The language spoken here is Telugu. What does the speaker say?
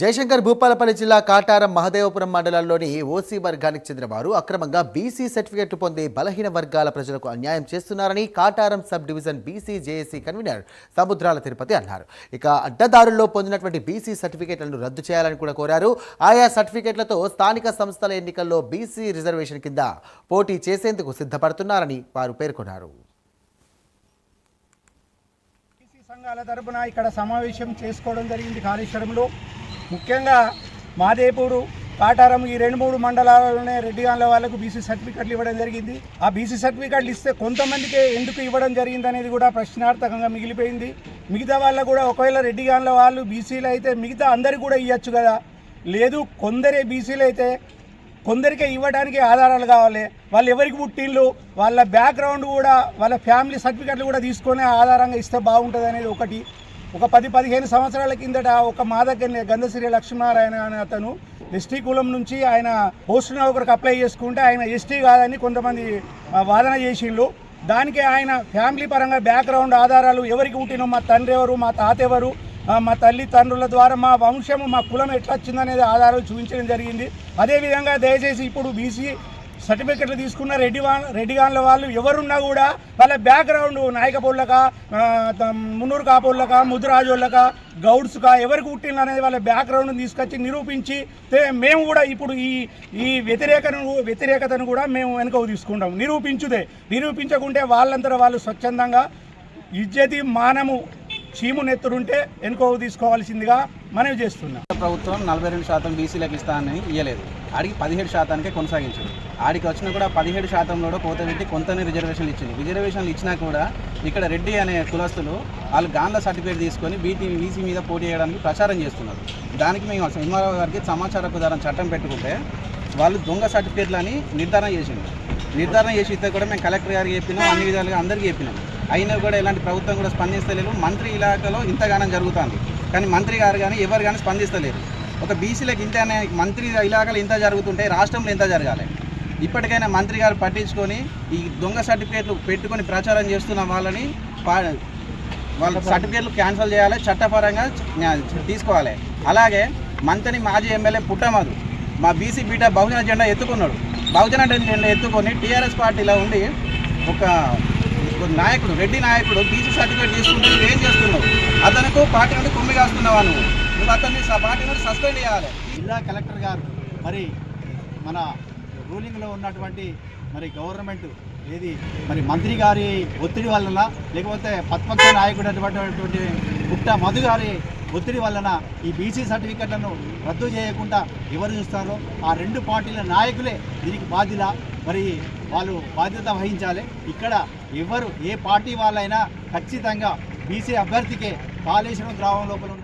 జయశంకర్ భూపాలపల్లి జిల్లా కాటారం మహదేవపురం మండలంలోని ఓసీ వర్గానికి చెందిన వారు అక్రమంగా బీసీ సర్టిఫికెట్లు పొందే బలహీన వర్గాల ప్రజలకు అన్యాయం చేస్తున్నారని Kataram sub division BC JAC convener Samudrala Tirupati అన్నారు. ఇక అడ్డదారుల్లో పొందినటువంటి బీసీ సర్టిఫికెట్లను రద్దు చేయాలని కూడా కోరారు. ఆయా సర్టిఫికెట్లతో స్థానిక సంస్థల ఎన్నికల్లో బీసీ రిజర్వేషన్ కింద పోటీ చేసేందుకు సిద్ధపడుతున్నారని వారు పేర్కొన్నారు. బీసీ సంఘాల తరపున ఇక్కడ సమావేశం చేసుకోవడం జరిగింది కాళేశ్వరంలో. ముఖ్యంగా మాదేపూరు కాటారం ఈ రెండు మూడు మండలాలలోనే రెడ్డిగాన్ల వాళ్ళకు బీసీ సర్టిఫికెట్లు ఇవ్వడం జరిగింది. ఆ బీసీ సర్టిఫికెట్లు ఇస్తే కొంతమందికే ఎందుకు ఇవ్వడం జరిగింది అనేది కూడా ప్రశ్నార్థకంగా మిగిలిపోయింది. మిగతా వాళ్ళకు కూడా ఒకవేళ రెడ్డిగాన్ల వాళ్ళు బీసీలు అయితే మిగతా అందరికి కూడా ఇవ్వచ్చు కదా. లేదు కొందరే బీసీలు అయితే కొందరికే ఇవ్వడానికి ఆధారాలు కావాలి. వాళ్ళు ఎవరికి పుట్టిళ్ళు వాళ్ళ బ్యాక్గ్రౌండ్ కూడా వాళ్ళ ఫ్యామిలీ సర్టిఫికెట్లు కూడా తీసుకొని ఆధారంగా ఇస్తే బాగుంటుంది అనేది ఒకటి. ఒక పది పదిహేను సంవత్సరాల కిందట ఒక మా దగ్గరనే గంధశ్రీ లక్ష్మీనారాయణ అనే అతను ఎస్టీ కులం నుంచి ఆయన పోస్ట్ నౌకరికి అప్లై చేసుకుంటే ఆయన ఎస్టీ కాదని కొంతమంది వాదన చేసిండ్రు. దానికి ఆయన ఫ్యామిలీ పరంగా బ్యాక్గ్రౌండ్ ఆధారాలు ఎవరికి పుట్టినో మా తండ్రి ఎవరు మా తాత ఎవరు మా తల్లి తండ్రుల ద్వారా మా వంశము మా కులం ఎట్లా వచ్చిందనేది ఆధారాలు చూపించడం జరిగింది. అదేవిధంగా దయచేసి ఇప్పుడు బీసీ సర్టిఫికెట్లు తీసుకున్న రెడ్డి వా రెడ్డిగాన్ల వాళ్ళు ఎవరున్నా కూడా వాళ్ళ బ్యాక్గ్రౌండ్ నాయకపోళ్ళక మున్నూరు కాపోళ్ళక ముదురాజోళ్ళక గౌడ్స్గా ఎవరికి పుట్టిన అనేది వాళ్ళ బ్యాక్గ్రౌండ్ తీసుకొచ్చి నిరూపించి మేము కూడా ఇప్పుడు ఈ ఈ వ్యతిరేకను వ్యతిరేకతను కూడా మేము వెనుకకు తీసుకుంటాం. నిరూపించుదే. నిరూపించకుంటే వాళ్ళంతా వాళ్ళు స్వచ్ఛందంగా ఇజ్జతి మానము చీము నెత్తురుంటే వెనుకకు తీసుకోవాల్సిందిగా మనవి చేస్తున్నాం. ప్రభుత్వం నలభై రెండు శాతం బీసీలకు ఇస్తానని ఇవ్వలేదు ఆడికి పదిహేడు శాతానికే కొనసాగించింది. ఆడికి వచ్చినా కూడా పదిహేడు శాతంలో కూడా కోత పెట్టి కొంతనే రిజర్వేషన్లు ఇచ్చింది. రిజర్వేషన్లు ఇచ్చినా కూడా ఇక్కడ రెడ్డి అనే కులస్తులు వాళ్ళు గాంధ సర్టిఫికేట్ తీసుకొని బీటీ బీసీ మీద పోటీ చేయడానికి ప్రచారం చేస్తున్నారు. దానికి మేము ఎంఆర్ఓ గారికి సమాచార కుదారం చట్టం పెట్టుకుంటే వాళ్ళు దొంగ సర్టిఫికేట్లని నిర్ధారణ చేసింది నిర్ధారణ చేసి ఇస్తే కూడా మేము కలెక్టర్ గారికి చెప్పినాం అన్ని విధాలుగా అందరికీ చెప్పినాం. అయినా కూడా ఎలాంటి ప్రభుత్వం కూడా స్పందిస్తలేదు. మంత్రి ఇలాకాలో ఇంతగానం జరుగుతుంది. కానీ మంత్రి గారు కానీ ఎవరు కానీ స్పందిస్తలేరు ఒక బీసీలకు ఇంత అనే మంత్రి ఇలాకాలో ఇంత జరుగుతుంటే రాష్ట్రంలో ఇంత జరగాలి. ఇప్పటికైనా మంత్రి గారు పట్టించుకొని ఈ దొంగ సర్టిఫికేట్లు పెట్టుకొని ప్రచారం చేస్తున్న వాళ్ళని వాళ్ళ సర్టిఫికేట్లు క్యాన్సిల్ చేయాలి చట్టపరంగా తీసుకోవాలి. అలాగే మంత్రి మాజీ ఎమ్మెల్యే పుట్టమదు. మా బీసీ బీటా బహుజన జెండా ఎత్తుకున్నాడు. బహుజన జెండా ఎత్తుకొని టీఆర్ఎస్ పార్టీలో ఉండి ఒక నాయకుడు రెడ్డి నాయకుడు బీసీ సర్టిఫికేట్ తీసుకుంటే నువ్వు ఏం చేస్తున్నావు? అతనికి పార్టీ నుండి కుమ్మి కాస్తున్నావా నువ్వు? నువ్వు అతన్ని స- పార్టీ నుండి సస్పెండ్ చేయాలి. జిల్లా కలెక్టర్ గారు మరి మన రూలింగ్లో ఉన్నటువంటి మరి గవర్నమెంట్ ఏది? మరి మంత్రి గారి ఒత్తిడి వలన లేకపోతే ప్రతిపక్ష నాయకుడు అటువంటి గుట్ట మధు గారి ఒత్తిడి వలన ఈ బీసీ సర్టిఫికెట్లను రద్దు చేయకుండా ఎవరు చూస్తారో ఆ రెండు పార్టీల నాయకులే దీనికి బాధ్యుల. మరి వాళ్ళు బాధ్యత వహించాలి. ఇక్కడ ఎవరు ఏ పార్టీ వాళ్ళైనా ఖచ్చితంగా బీసీ అభ్యర్థికే కాళేశ్వరం గ్రామం లోపల ఉన్న